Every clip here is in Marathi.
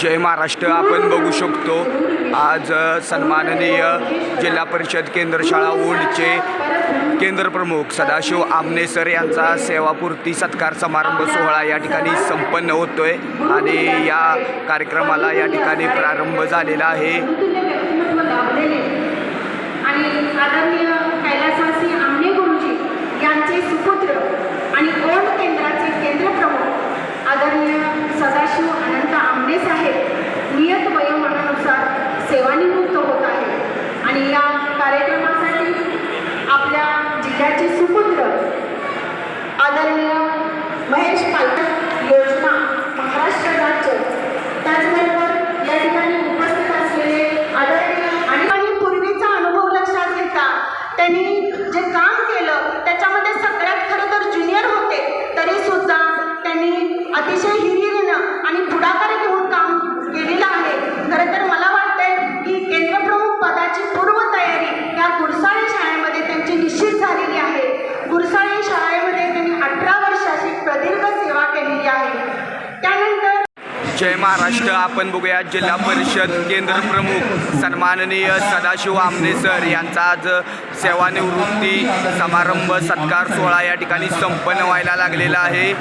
जय महाराष्ट्र आपण बघू शकतो. आज सन्माननीय जिल्हा परिषद केंद्र शाळा ओल्डचे केंद्रप्रमुख सदाशिव आमने सर यांचा सेवापूर्ती सत्कार समारंभ सोहळा या ठिकाणी संपन्न होतोय आणि या कार्यक्रमाला या ठिकाणी प्रारंभ झालेला आहे व्यक्तिमत्व लाभलेले आणि आदरणीय कैलासवासी आमने गुरुजी यांचे सुपुत्र आणि ओढ केंद्राचे केंद्रप्रमुख आदरणीय सदाशिव अनंत आमने साहेब नियत वयोमानानुसार सेवानिवृत्त होत आहे आणि या कार्यक्रमासाठी आपल्या जिल्ह्याचे सुपुत्र आदरणीय महेश पालकर योजना महाराष्ट्र राज्य त्याचबरोबर या ठिकाणी उपस्थित असलेले आदरणीय आणि आणि पूर्वीचा अनुभव लक्षात घेता त्यांनी जे काम केलं त्याच्यामध्ये सगळ्यात खरं तर ज्युनियर होते तरी सुद्धा त्यांनी अतिशय हिरिरीनं आणि पुढाकार घेऊन काम केलेलं आहे खरं तर मला वाटतंय की केंद्रप्रमुख पदाची पूर्वतयारी या गुरसाळे शाळेमध्ये त्यांची निश्चित झालेली आहे गुरसाळे शाळेमध्ये त्यांनी अठरा वर्षाची प्रदीर्घ सेवा केलेली आहे त्यानंतर जय महाराष्ट्र. आपण बघूया जिल्हा परिषद केंद्र प्रमुख सन्माननीय सदाशिव आमने सर यांचा आज सेवानिवृत्ती समारंभ सत्कार सोहळा या ठिकाणी संपन्न व्हायला लागलेला आहे.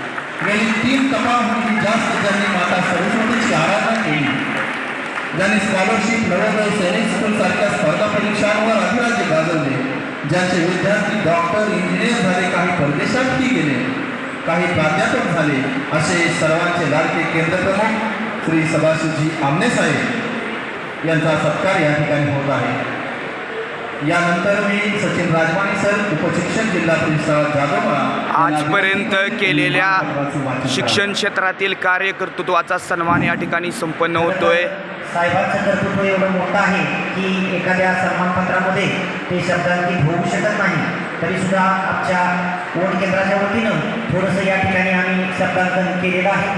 गेली ज्यांनी स्कॉलरशिप नवोदय सैनिक स्कूल सारख्या स्पर्धा परीक्षांवर अधिराज्य गाजवले ज्यांचे विद्यार्थी डॉक्टर इंजिनियर झाले काही परदेशातही गेले. काही प्राध्यापक झाले असे सर्वांचे लाडके केंद्रप्रमुख श्री सदाशिवजी आमने साहेब यांचा सत्कार या ठिकाणी होत आहे. यानंतर मी सचिन राजवाणी सर उपशिक्षक जिल्हा परिषद जाधवपाडा आजपर्यंत केलेल्या शिक्षण क्षेत्रातील कार्यकर्तृत्वाचा सन्मान या ठिकाणी संपन्न होतोय. साहेबांचं कर्तृत्व एवढं मोठं आहे की एखाद्या सन्मानपत्रामध्ये ते शब्दांकित होऊ शकत नाही. तरीसुद्धा आमच्या वोट केंद्राच्या वतीनं थोडंसं या ठिकाणी आम्ही शब्दांकन केलेलं आहे.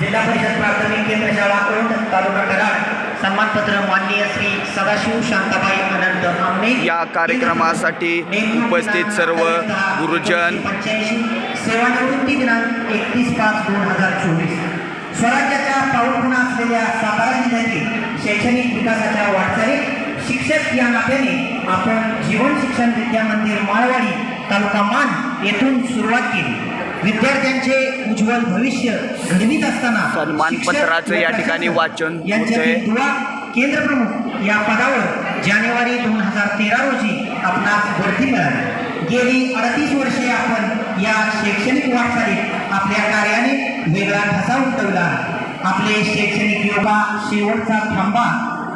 जिल्हा परिषद प्राथमिक केंद्र शाळा ओंड तालुका कराड. सन्मानपत्र माननीय श्री सदाशिव शांताबाई अनंत आमने. या कार्यक्रमासाठी उपस्थित सर्व गुरुजन. सेवानिवृत्ती दिनांक एकतीस पाच दोन हजार चोवीस. स्वराज्याच्या पाऊलखुणा असलेल्या सातारा जिल्ह्यातील शैक्षणिक विकासाच्या वाटचालीत शिक्षक या नात्याने आपण जीवन शिक्षण विद्या मंदिर माळवाडी तालुका मान येथून सुरुवात केली. विद्यार्थ्यांचे उज्ज्वल भविष्य घडवीत असताना सन्मानपत्राचं या ठिकाणी वाचन. दुवा केंद्रप्रमुख या पदावर जानेवारी दोन हजार तेरा रोजी आपणास बढती मिळाली. गेली अडतीस वर्षे आपण या शैक्षणिक वाटचालीत आपल्या कार्याने वेगळा ठसा उमटवला आपले शैक्षणिक योगा शेवटचा थांबा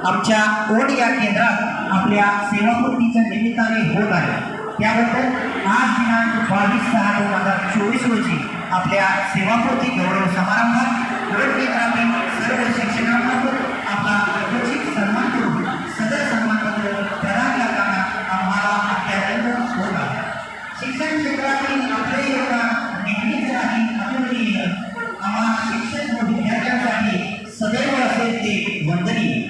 आमच्या ओढ या केंद्रात आपल्या सेवापूर्तीच्या निमित्ताने होत आहे. त्याबद्दल आज दिनांक बावीस सहा दोन हजार चोवीस रोजी आपल्या सेवापूर्ती गौरव समारंभात ओढ सर्व शिक्षकांमार्फत आपला यथोचित सन्मान करून सदर सन्मानपत्र प्रदान करताना आम्हाला अत्यानंद होत आहे. शिक्षण क्षेत्रातील आपले योगदान नेहमीच राही अतुलनीय. आम्हा शिक्षक व विद्यार्थ्यांसाठी सदैव असेल ते वंदनीय.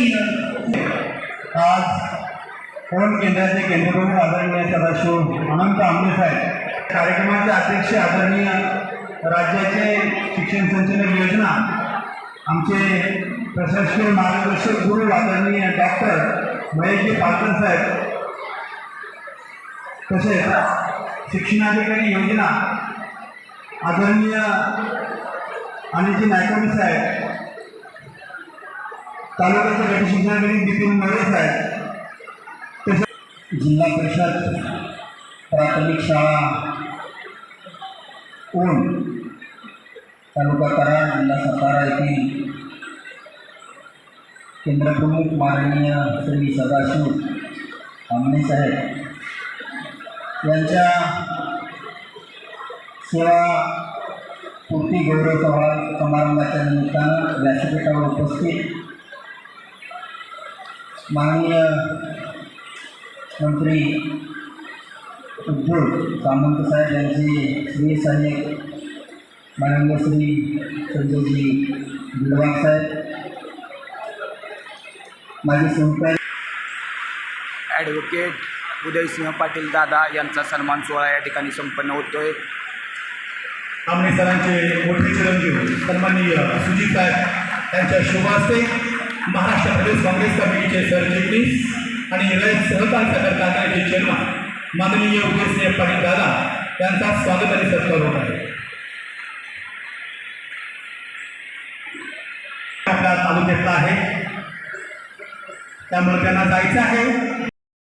आज फोन केंद्राचे केंद्रप्रमुख आदरणीय सदाशिव अनंत आमने साहेब कार्यक्रमाचे अध्यक्ष आदरणीय राज्याचे शिक्षण संचालक योजना आमचे प्रशासकीय मार्गदर्शक गुरु आदरणीय डॉक्टर महेशजी पालकर साहेब तसेच शिक्षणाधिकारी योजना आदरणीय अनिलजी नायकवडी साहेब तालुक्याचे गट शिक्षणाधिकारी बिपिन मोरे साहेब. तसेच जिल्हा परिषद प्राथमिक शाळा कोण? तालुका कराड जिल्हा सातारा येथील केंद्रप्रमुख माननीय श्री सदाशिव आमने साहेब. यांच्या सेवा पूर्ती गौरव सोहळा समारंभाच्या निमित्तानं व्यासपीठावर उपस्थित माननीय मंत्री उद्योग सामंत साहेब यांचे श्री सहाय्यक माननीय श्री संजयजी बिलवाग साहेब माझे सहकारी ॲडव्होकेट उदयसिंह पाटील दादा यांचा सन्मान सोहळा या ठिकाणी संपन्न होतोय. आमने सरांचे मोठे चिरंजीव सन्माननीय सुजित साहेब यांच्या शुभ हस्ते महाराष्ट्र प्रदेश काँग्रेस कमिटीचे सरचिटणीस आणि रयत सहकार साखर कारखान्याचे चेअरमन माननीय उदयसिंह पाटील दादा यांचा स्वागत आणि सत्कार होत आहे. आपला तालुक्यातला आहे. त्यामुळे त्यांना जायचं आहे.